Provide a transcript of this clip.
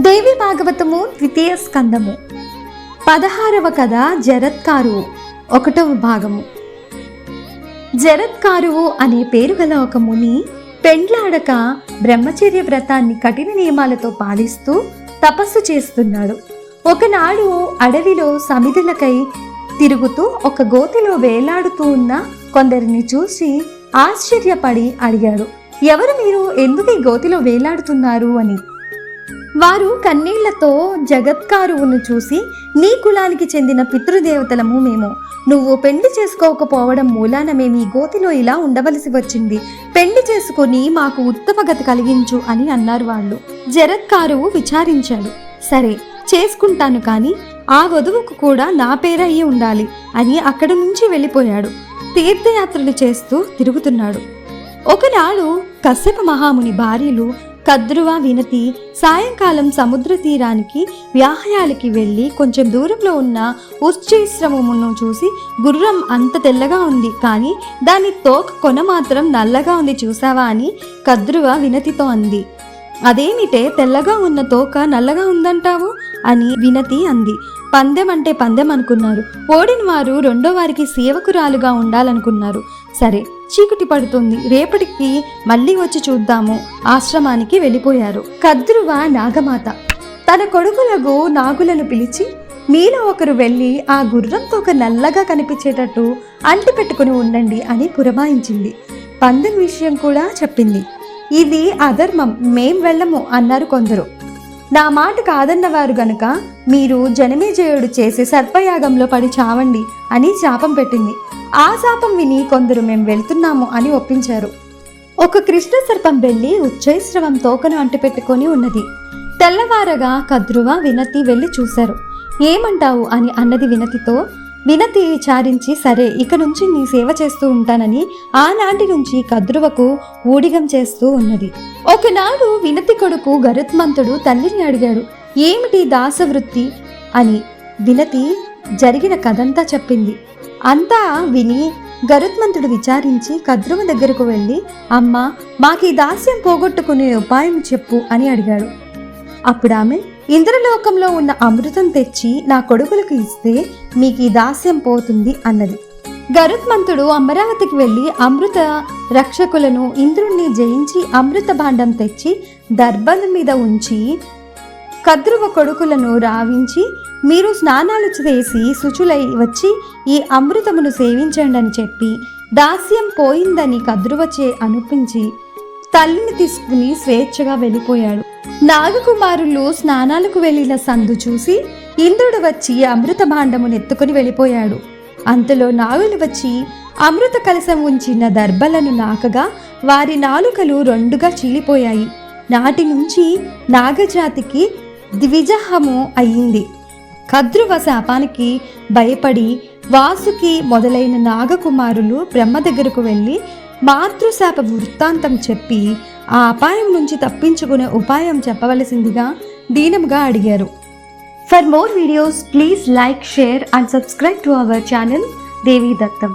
దేవి భాగవతము ద్వితీయ స్కందము. పదహారవ కథ జరత్కారువు ఒకటవ భాగము. జరత్కారువు అనే పేరు గల ఒక ముని పెండ్లాడక బ్రహ్మచర్య వ్రతాన్ని కఠిన నియమాలతో పాలిస్తూ తపస్సు చేస్తున్నాడు. ఒకనాడు అడవిలో సమిధులకై తిరుగుతూ ఒక గోతిలో వేలాడుతూ ఉన్న కొందరిని చూసి ఆశ్చర్యపడి అడిగాడు ఎవరు మీరు? ఎందుకు ఈ గోతిలో వేలాడుతున్నారు? అని. వారు కన్నీళ్ళతో జగత్కారువును చూసి నీ కులానికి చెందిన పితృదేవతలము మేము. నువ్వు పెళ్ళి చేసుకోకపోవడం మూలాన మేము ఈ గోతిలో ఇలా ఉండవలసి వచ్చింది. పెళ్ళి చేసుకుని మాకు ఉత్తమగతి కలిగించు అని అన్నారు వాళ్ళు. జరత్కారువు విచారించాడు. సరే చేసుకుంటాను కానీ ఆ వధువుకు కూడా నా పేరయ్యి ఉండాలి అని అక్కడి నుంచి వెళ్ళిపోయాడు. తీర్థయాత్రలు చేస్తూ తిరుగుతున్నాడు. ఒకనాడు కశ్యప మహాముని భార్యలు కద్రువ వినతి సాయంకాలం సముద్ర తీరానికి వ్యాహయాలకి వెళ్ళి కొంచెం దూరంలో ఉన్న ఉశ్చైశ్రమమును చూసి గుర్రం అంత తెల్లగా ఉంది. కానీ దాని తోక కొన మాత్రం నల్లగా ఉంది చూసావా అని కద్రువ వినతితో అంది. అదేమిటే తెల్లగా ఉన్న తోక నల్లగా ఉందంటావు? అని వినతి అంది. పందెం అంటే పందెం అనుకున్నారు. ఓడిన వారు రెండో వారికి సేవకురాలుగా ఉండాలనుకున్నారు. సరే చీకటి పడుతుంది. రేపటికి మళ్ళీ వచ్చి చూద్దాము. ఆశ్రమానికి వెళ్ళిపోయారు. కద్రువ నాగమాత తన కొడుకులకు నాగులను పిలిచి మీలో ఒకరు వెళ్ళి ఆ గుర్రంతో ఒక నల్లగా కనిపించేటట్టు అంటి పెట్టుకుని ఉండండి అని పురమాయించింది. పందెం విషయం కూడా చెప్పింది. ఇది అధర్మం. మేం వెళ్ళము అన్నారు కొందరు. నా మాట కాదన్నవారు గనుక మీరు జనమేజయుడు చేసే సర్పయాగంలో పడి చావండి అని శాపం పెట్టింది. ఆ శాపం విని కొందరు మేము వెళ్తున్నాము అని ఒప్పించారు. ఒక కృష్ణ సర్పం వెళ్ళి ఉచ్చైశ్రవం తోకను అంటిపెట్టుకొని ఉన్నది. తెల్లవారగా కద్రువ వినతి వెళ్ళి చూశారు. ఏమంటావు అని అన్నది వినతితో వినతి విచారించి సరే ఇక నుంచి నీ సేవ చేస్తూ ఉంటానని ఆనాటి నుంచి కద్రువకు ఊడిగం చేస్తూ ఉన్నది. ఒకనాడు వినతి కొడుకు గరుత్మంతుడు తల్లిని అడిగాడు ఏమిటి దాసవృత్తి? అని. వినతి జరిగిన కథంతా చెప్పింది. అంతా విని గరుత్మంతుడు విచారించి కద్రువ దగ్గరకు వెళ్ళి అమ్మ మాకీ దాస్యం పోగొట్టుకునే ఉపాయం చెప్పు అని అడిగాడు. అప్పుడు ఆమె ఇంద్రలోకంలో ఉన్న అమృతం తెచ్చి నా కొడుకులకు ఇస్తే మీకు ఈ దాస్యం పోతుంది అన్నది. గరుత్మంతుడు అమరావతికి వెళ్ళి అమృత రక్షకులను ఇంద్రుణ్ణి జయించి అమృత భాండం తెచ్చి దర్భల మీద ఉంచి కద్రువ కొడుకులను రావించి మీరు స్నానాలు చేసి శుచులై వచ్చి ఈ అమృతమును సేవించండి అని చెప్పి దాస్యం పోయిందని కద్రువచే అనిపించి తల్లిని తీసుకుని స్వేచ్ఛగా వెళ్ళిపోయాడు. నాగకుమారులు స్నానాలకు వెళ్ళిన సందు చూసి ఇంద్రుడు వచ్చి అమృత భాండమును ఎత్తుకుని వెళ్ళిపోయాడు. అంతలో నాగులు వచ్చి అమృత కలశం ఉంచిన దర్భలను నాకగా వారి నాలుకలు రెండుగా చీలిపోయాయి. నాటి నుంచి నాగజాతికి ద్విజహము అయ్యింది కద్రువ శాపానికి భయపడి వాసుకి మొదలైన నాగకుమారులు బ్రహ్మ దగ్గరకు వెళ్ళి మాతృశాప వృత్తాంతం చెప్పి ఆ అపాయం నుంచి తప్పించుకునే ఉపాయం చెప్పవలసిందిగా దీనముగా అడిగారు. For more videos please like share and subscribe to our channel Devi Dattam